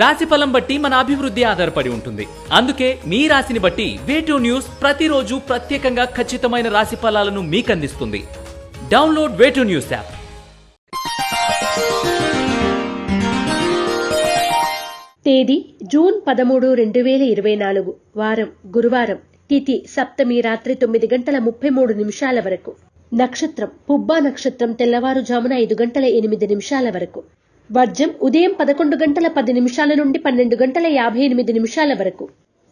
రాశి ఫలం బట్టి మన అభివృద్ధి ఆధారపడి ఉంటుంది. అందుకే మీ రాశిని బట్టి వేటూ న్యూస్ ప్రతిరోజు ప్రత్యేకంగా ఖచ్చితమైన రాశి ఫలాలను మీకు అందిస్తుంది download way two news app తేదీ జూన్ పదమూడు రెండు వేల ఇరవై నాలుగు. వారం గురువారం. తిథి సప్తమి రాత్రి తొమ్మిది గంటల ముప్పై మూడు నిమిషాల వరకు. నక్షత్రం పుబ్బా నక్షత్రం తెల్లవారుజామున ఐదు గంటల ఎనిమిది నిమిషాల వరకు. వర్జం ఉదయం పదకొండు గంటల పది నిమిషాల నుండి పన్నెండు గంటల యాభై ఎనిమిది నిమిషాల వరకు.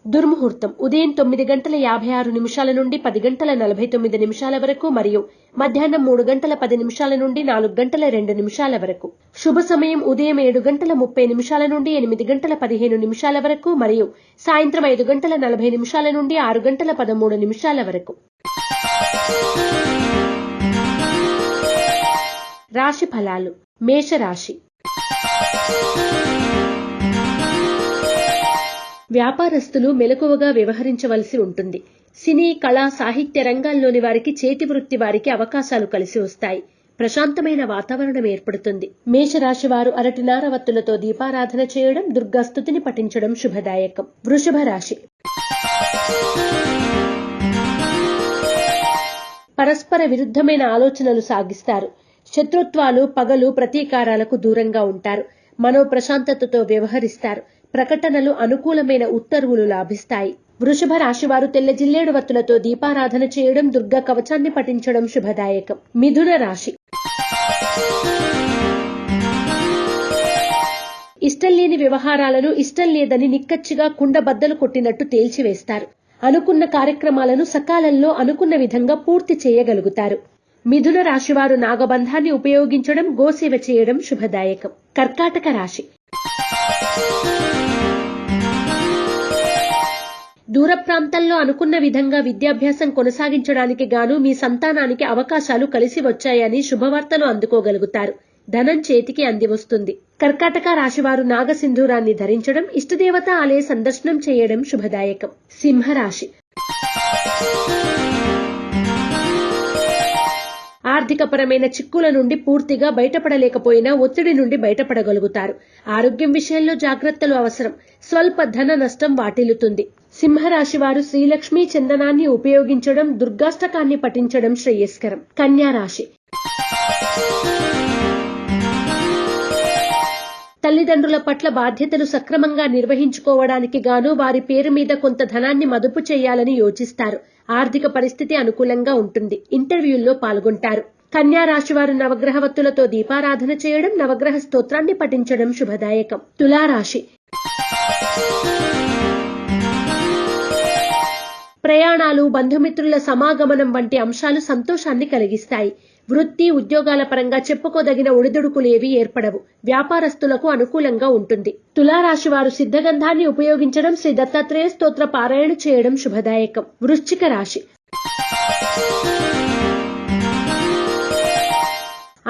దుర్ముహూర్తం ఉదయం తొమ్మిది గంటల యాభై ఆరు నిమిషాల నుండి పది గంటల నలభై తొమ్మిది నిమిషాల వరకు మరియు మధ్యాహ్నం మూడు గంటల పది నిమిషాల నుండి నాలుగు గంటల రెండు నిమిషాల వరకు. శుభ సమయం ఉదయం ఏడు గంటల ముప్పై నిమిషాల నుండి ఎనిమిది గంటల పదిహేను నిమిషాల వరకు మరియు సాయంత్రం ఐదు గంటల నలభై నిమిషాల నుండి ఆరు గంటల పదమూడు నిమిషాల వరకు. రాశి ఫలాలు. మేషరాశి. వ్యాపారస్తులు మెలకువగా వ్యవహరించవలసి ఉంటుంది. సినీ కళా సాహిత్య రంగాల్లోని వారికి చేతి వృత్తి వారికి అవకాశాలు కలిసి వస్తాయి. ప్రశాంతమైన వాతావరణం ఏర్పడుతుంది. మేషరాశి వారు అరటి నారవత్తులతో దీపారాధన చేయడం దుర్గాస్తుతిని పఠించడం శుభదాయకం. వృషభ రాశి. పరస్పర విరుద్ధమైన ఆలోచనలు సాగిస్తారు. శత్రుత్వాలు పగలు ప్రతీకారాలకు దూరంగా ఉంటారు. మనో ప్రశాంతతతో వ్యవహరిస్తారు. ప్రకటనలు అనుకూలమైన ఉత్తర్వులు లాభిస్తాయి. వృషభ రాశివారు తెల్ల జిల్లేడు వత్తులతో దీపారాధన చేయడం దుర్గా కవచాన్ని పఠించడం శుభదాయకం. మిథున రాశి. ఇష్టం లేని వ్యవహారాలను ఇష్టం లేదని నిక్కచ్చిగా కుండబద్దలు కొట్టినట్టు తేల్చివేస్తారు. అనుకున్న కార్యక్రమాలను సకాలంలో అనుకున్న విధంగా పూర్తి చేయగలుగుతారు. మిథున రాశివారు నాగబంధాన్ని ఉపయోగించడం గోసేవ చేయడం శుభదాయకం. కర్కాటక రాశి. దూర ప్రాంతాల్లో అనుకున్న విధంగా విద్యాభ్యాసం కొనసాగించడానికి గాను మీ సంతానానికి అవకాశాలు కలిసి వచ్చాయని శుభవార్తలు అందుకోగలుగుతారు. ధనం చేతికి అంది వస్తుంది. కర్కాటక రాశివారు నాగసింధూరాన్ని ధరించడం ఇష్టదేవత ఆలయ సందర్శనం చేయడం శుభదాయకం. సింహరాశి. ఆర్థికపరమైన చిక్కుల నుండి పూర్తిగా బయటపడలేకపోయినా ఒత్తిడి నుండి బయటపడగలుగుతారు. ఆరోగ్యం విషయంలో జాగ్రత్తలు అవసరం. స్వల్ప ధన నష్టం వాటిల్లుతుంది. సింహరాశి వారు శ్రీలక్ష్మీ చందనాన్ని ఉపయోగించడం దుర్గాష్టకాన్ని పఠించడం శ్రేయస్కరం. కన్యా రాశి తల్లిదండ్రుల పట్ల బాధ్యతలు సక్రమంగా నిర్వహించుకోవడానికి గాను వారి పేరు మీద కొంత ధనాన్ని మదుపు చేయాలని యోచిస్తారు. ఆర్థిక పరిస్థితి అనుకూలంగా ఉంటుంది. ఇంటర్వ్యూల్లో పాల్గొంటారు. కన్యా రాశి వారు నవగ్రహవత్తులతో దీపారాధన చేయడం నవగ్రహ స్తోత్రాన్ని పఠించడం శుభదాయకం. తులారాశి. ప్రయాణాలు బంధుమిత్రుల సమాగమనం వంటి అంశాలు సంతోషాన్ని కలిగిస్తాయి. వృత్తి ఉద్యోగాల పరంగా చెప్పుకోదగిన ఒడిదుడుకులేవి ఏర్పడవు. వ్యాపారస్తులకు అనుకూలంగా ఉంటుంది. తులారాశి వారు సిద్ధగంధాన్ని ఉపయోగించడం శ్రీ దత్తాత్రేయ స్తోత్ర పారాయణ చేయడం శుభదాయకం. వృశ్చిక రాశి.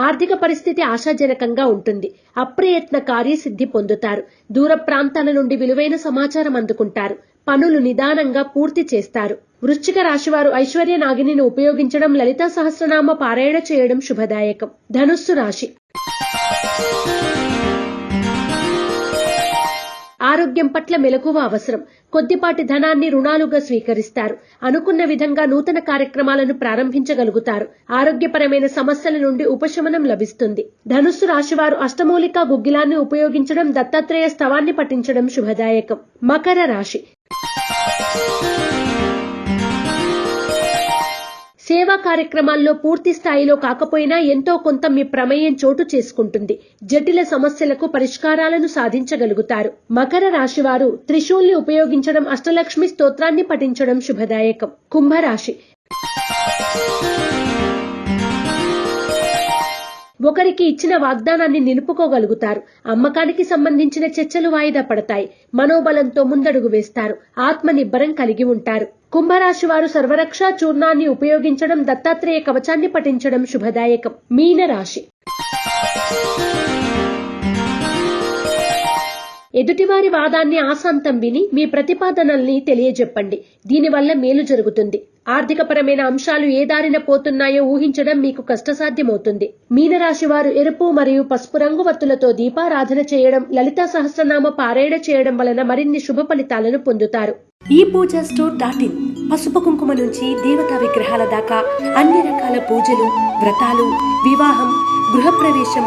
ఆర్థిక పరిస్థితి ఆశాజనకంగా ఉంటుంది. అప్రయత్న కార్యసిద్ధి పొందుతారు. దూర ప్రాంతాల నుండి విలువైన సమాచారం అందుకుంటారు. పనులు నిదానంగా పూర్తి చేస్తారు. వృశ్చిక రాశివారు ఐశ్వర్య నాగిని ఉపయోగించడం లలితా సహస్రనామ పారాయణ చేయడం శుభదాయకం. ధనుస్సు రాశి. ఆరోగ్యం పట్ల మెలకువ అవసరం. కొద్దిపాటి ధనాన్ని రుణాలుగా స్వీకరిస్తారు. అనుకున్న విధంగా నూతన కార్యక్రమాలను ప్రారంభించగలుగుతారు. ఆరోగ్యపరమైన సమస్యల నుండి ఉపశమనం లభిస్తుంది. ధనుస్సు రాశివారు అష్టమౌలిక గుగ్గిలాన్ని ఉపయోగించడం దత్తాత్రేయ స్తవాన్ని పఠించడం శుభదాయకం. మకర రాశి. సేవా కార్యక్రమాల్లో పూర్తి స్థాయిలో కాకపోయినా ఎంతో కొంత మీ ప్రమేయం చోటు చేసుకుంటుంది. జటిల సమస్యలకు పరిష్కారాలను సాధించగలుగుతారు. మకర రాశివారు త్రిశూల్ని ఉపయోగించడం అష్టలక్ష్మి స్తోత్రాన్ని పఠించడం శుభదాయకం. కుంభరాశి ఒకరికి ఇచ్చిన వాగ్దానాన్ని నిలుపుకోగలుగుతారు. అమ్మకానికి సంబంధించిన చర్చలు వాయిదా పడతాయి. మనోబలంతో ముందడుగు వేస్తారు. ఆత్మనిబ్బరం కలిగి ఉంటారు. కుంభరాశి వారు సర్వరక్ష చూర్ణాన్ని ఉపయోగించడం దత్తాత్రేయ కవచాన్ని పఠించడం శుభదాయకం. మీన రాశి ఎదుటివారి వాదాన్ని ఆశాంతం విని మీ ప్రతిపాదనల్ని తెలియజెప్పండి. దీనివల్ల మేలు జరుగుతుంది. ఆర్థికపరమైన అంశాలు ఏ దారిన పోతున్నాయో ఊహించడం మీకు కష్టసాధ్యమవుతుంది. మీనరాశి వారు ఎరుపు మరియు పసుపు రంగు వత్తులతో దీపారాధన చేయడం లలితా సహస్రనామ పారాయణ చేయడం వలన మరిన్ని శుభ ఫలితాలను పొందుతారు. ఈ పూజ స్టోర్ డాట్ ఇన్ పసుపు కుంకుమ నుంచి దేవతా విగ్రహాల దాకా అన్ని రకాల పూజలు వ్రతాలు వివాహం గృహప్రవేశం